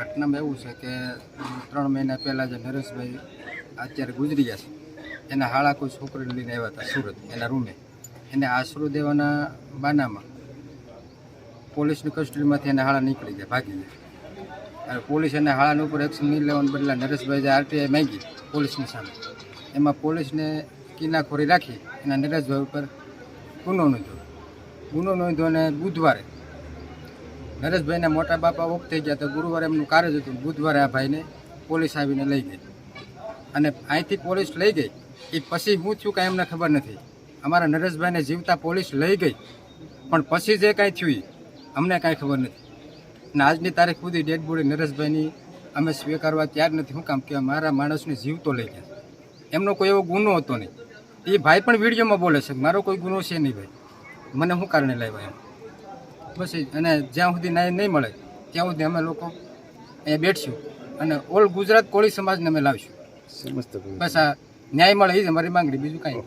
ઘટનામાં એવું છે કે ત્રણ મહિના પહેલાં જે નરેશભાઈ અત્યારે ગુજરી ગયા છે. એના હાળા કોઈ છોકરીને લઈને આવ્યા હતા સુરત, એના રૂમે. એને આશરો દેવાના બાનામાં પોલીસની કસ્ટડીમાંથી એના હાળા નીકળી ગયા, ભાગી ગયા. અને પોલીસ એના હાળાની ઉપર એક્શન નહીં લેવાનું બદલા નરેશભાઈ જે આરટીઆઈ માંગી પોલીસની સામે. એમાં પોલીસને કિનાખોરી રાખી એના નરેશભાઈ ઉપર ગુનો નોંધ્યો. ગુનો નોંધ્યો અને બુધવારે નરેશભાઈના મોટા બાપા ઓફ થઈ ગયા તો ગુરુવારે એમનું કાર્ય હતું. બુધવારે આ ભાઈને પોલીસ આવીને લઈ ગઈ. અને અહીંથી પોલીસ લઈ ગઈ. એ પછી હું છું કાંઈ એમને ખબર નથી. અમારા નરેશભાઈને જીવતા પોલીસ લઈ ગઈ. પણ પછી જે કાંઈ થયું અમને કાંઈ ખબર નથી. અને આજની તારીખ સુધી ડેડ બોડી નરેશભાઈની અમે સ્વીકારવા તૈયાર નથી. શું કામ કે મારા માણસને જીવતો લઈ ગયા. એમનો કોઈ એવો ગુનો હતો નહીં. એ ભાઈ પણ વિડીયોમાં બોલે છે મારો કોઈ ગુનો છે નહીં ભાઈ. મને શું કારણે લાવ્યા એમ? બસ અને જ્યાં સુધી ન્યાય નહીં મળે ત્યાં સુધી અમે લોકો અહીંયા બેઠશું અને ઓલ ગુજરાત કોળી સમાજને અમે લાવીશું બસ આ ન્યાય મળે એ જ અમારી માંગણી બીજું કાંઈ.